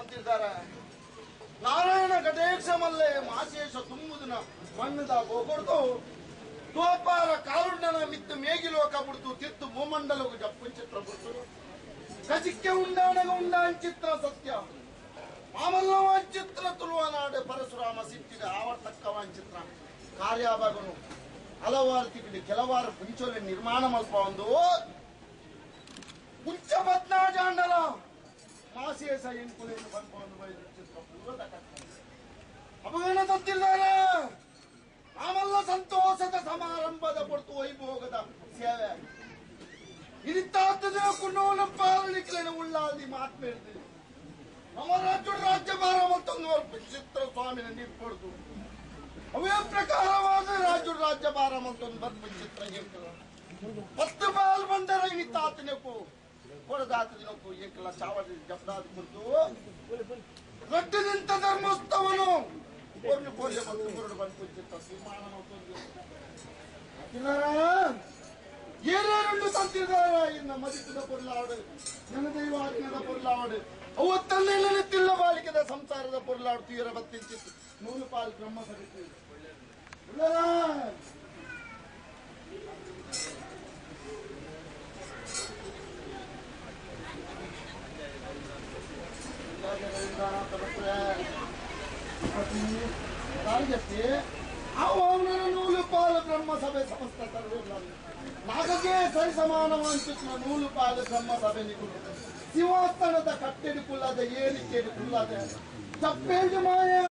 ಅಂತಿದ್ದಾರ ನಾರಾಯಣ ಘಟೇಕ್ಷ ಮಲ್ಲೆ ಮಾಶೇಷ ತುಂಬುದಿನ ಮಣ್ಣದ ಗೋಕೊಡ್ತು ತೋಪಾರ ಕಾರುಣ್ಯನ ಮಿತ್ತು ಮೇಗಿಲೋಕ ಬಿಡ್ತು, ತಿತ್ತು ಭೂಮಂಡಲವು ಜಪ್ಪು ಚಿತ್ರ ಬಿಡ್ತು. ಕಚಿಕ್ಕೆ ಉಂಡಾಣಗ ಉಂಡಾನ್ ಚಿತ್ರ ಸತ್ಯ. ಮಾಮಲ್ಲವ ಚಿತ್ರ ತುಳುವನಾಡು ಪರಶುರಾಮ ಸಿಟ್ಟಿದ ಆವರ್ತಕ್ಕವಾನ್ ಚಿತ್ರ. ಕಾರ್ಯಾಭಾಗನು ಹಲವಾರು ತಿಂಗಳು, ಕೆಲವಾರು ಪುಂಚೋಲೆ ನಿರ್ಮಾಣ ಮಲ್ಪ ಒಂದು ಪುಂಚ ಬದ್ನಾಜಾಂಡಲ ಮಾಸೇಸ ಎಂಕುಲೆಯನ್ನು ಬಂದ್ಕೊಂಡು ಬಂದು ಒಂದು ಪೂರ್ವದ ಅಪಗಣ ತತ್ತಿದ್ದಾರೆ ಆಮಲ್ಲ ಸಂತೋಷದ ಸಮಾರಂಭದ ಪಡ್ತು ವೈಭೋಗದ ಸೇವೆ. ಇದಿತ್ತಾತದ ಕುಣ್ಣವನ ಪಾಲನಿಕ್ಲೇನ ಉಳ್ಳಾದಿ ಮಾತ್ಮೇಳ್ತೀವಿ ನಮ್ಮ ರಾಜ್ಯ ರಾಜ್ಯಭಾರ ಮತ್ತೊಂದು ಚಿತ್ರ ಸ್ವಾಮಿನ ನಿಂಪೊಡ್ದು ಮತ್ತೊಂದು ಬರ್ಪ ಚಿತ್ರ ಹೇಳ್ತದ ಹತ್ತು ಬಾಲ್ ಬಂದರ ಇನಿತ್ತಾತನಕ್ಕೂ ಕೊಡದಾತನಕ್ಕೂ ಏಕಲ ಚಾವಡಿ ಜಪದಾದ ಕುರಿತು ರೊಟ್ಟಿ ನಿಂತ ಧರ್ಮೋತ್ಸವನು ಒಂದು ಕೋರ್ಯ ಮತ್ತು ಮುರುಡು ಬಂತು ಚಿತ್ರ ಶ್ರೀಮಾನ ಮತ್ತೊಂದು. ಏನೇನುಂಡು ತಂತಿದ್ದಾರೆ ಇನ್ನ ಮದಿತದ ಪೊರ್ಲಾಡು, ನನ್ನ ದೈವಾಜ್ಞದ ಪೊರ್ಲಾಡು. ಅವತ್ತಲ್ಲೇ ನೆನೆತಿಲ್ಲ ಬಾಲಿಕದ ಸಂಸಾರದ ಪೊರ್ಲಾಡು, ತೀರ ಬತ್ತಿಂಚಿತ್ತು. ನೂರು ಪಾಲು ಬ್ರಹ್ಮ ಸರಿತು ರಾಜಕ್ಕೆ ನೂಲು ಪಾಲು ಬ್ರಹ್ಮ ಸಭೆ ಸಮಸ್ತ ಸರ್ವ ನಾಗಕ್ಕೆ ಸರಿ ಸಮಾನವಂಚಿತ್ನ ನೂಲು ಪಾಲು ಬ್ರಹ್ಮ ಸಭೆ ನಿಗುಲು ಸಿಂಹಾಸನದ ಕಟ್ಟೆಡು ಕುಲ್ಲದ ಏರಿಕೆಡು ಕುಲ್ಲದ. ತಪ್ಪೇದು ಮಾಯ